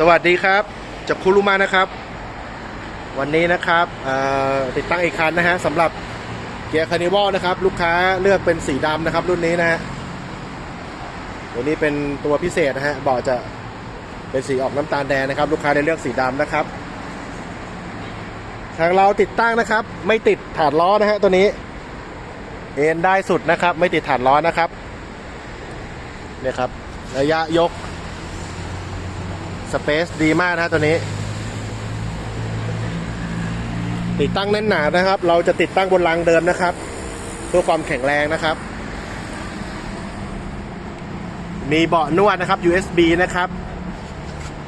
สวัสดีครับจากคุรุมานะครับ วันนี้นะครับติดตั้งอีกคันนะฮะสำหรับเกียร์คานิวัลนะครับ ลูกค้าเลือกเป็นสีดำนะครับ รุ่นนี้นะฮะตัวนี้เป็นตัวพิเศษนะฮะเบาะจะเป็นสีออกน้ำตาลแดงนะครับ ลูกค้าได้เลือกสีดำนะครับ ทางเราติดตั้งนะครับ ไม่ติดถาดล้อนะฮะตัวนี้ เอ็นได้สุดนะครับ ไม่ติดถาดล้อนะครับเนี่ยครับระยะยก สเปซดีมากนะตัวนี้ ติดตั้งแน่นหนานะครับ เราจะติดตั้งบนรางเดิมนะครับ เพื่อความแข็งแรงนะครับ มีเบาะนวดนะครับ USB นะครับ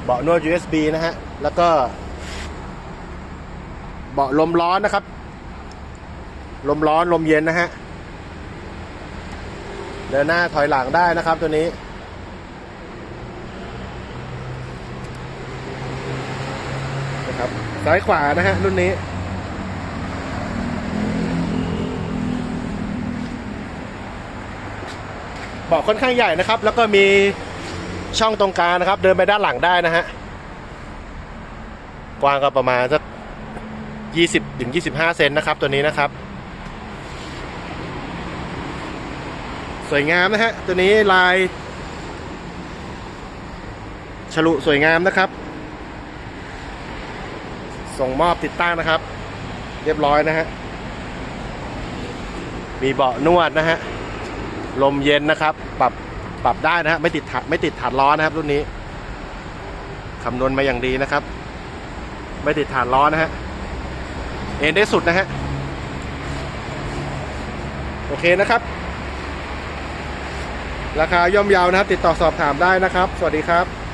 เบาะนวด USB นะฮะ แล้วก็ เบาะลมร้อนนะครับ ลมร้อนลมเย็นนะฮะ เดินหน้าถอยหลังได้นะครับตัวนี้ นะครับ ซ้ายขวานะฮะรุ่นนี้ เบาะค่อนข้างใหญ่นะครับ แล้วก็มีช่องตรงกลางนะครับ เดินไปด้านหลังได้นะฮะ กว้างก็ประมาณสัก20ถึง25 เซนนะครับ ตัวนี้นะครับ สวยงามนะฮะ ตัวนี้ลายฉลุสวยงามนะครับ ส่งมอบติดตั้งนะครับ เรียบร้อยนะฮะ มีเบาะนวดนะฮะ ลมเย็นนะครับ ปรับปรับได้นะฮะ ไม่ติดถัดไม่ติดถาดล้อนะครับ รุ่นนี้คำนวณมาอย่างดีนะครับ ไม่ติดถาดล้อนะฮะ เอ็นได้สุดนะฮะ โอเคนะครับ ราคาย่อมเยาวนะครับ ติดต่อสอบถามได้นะครับ สวัสดีครับ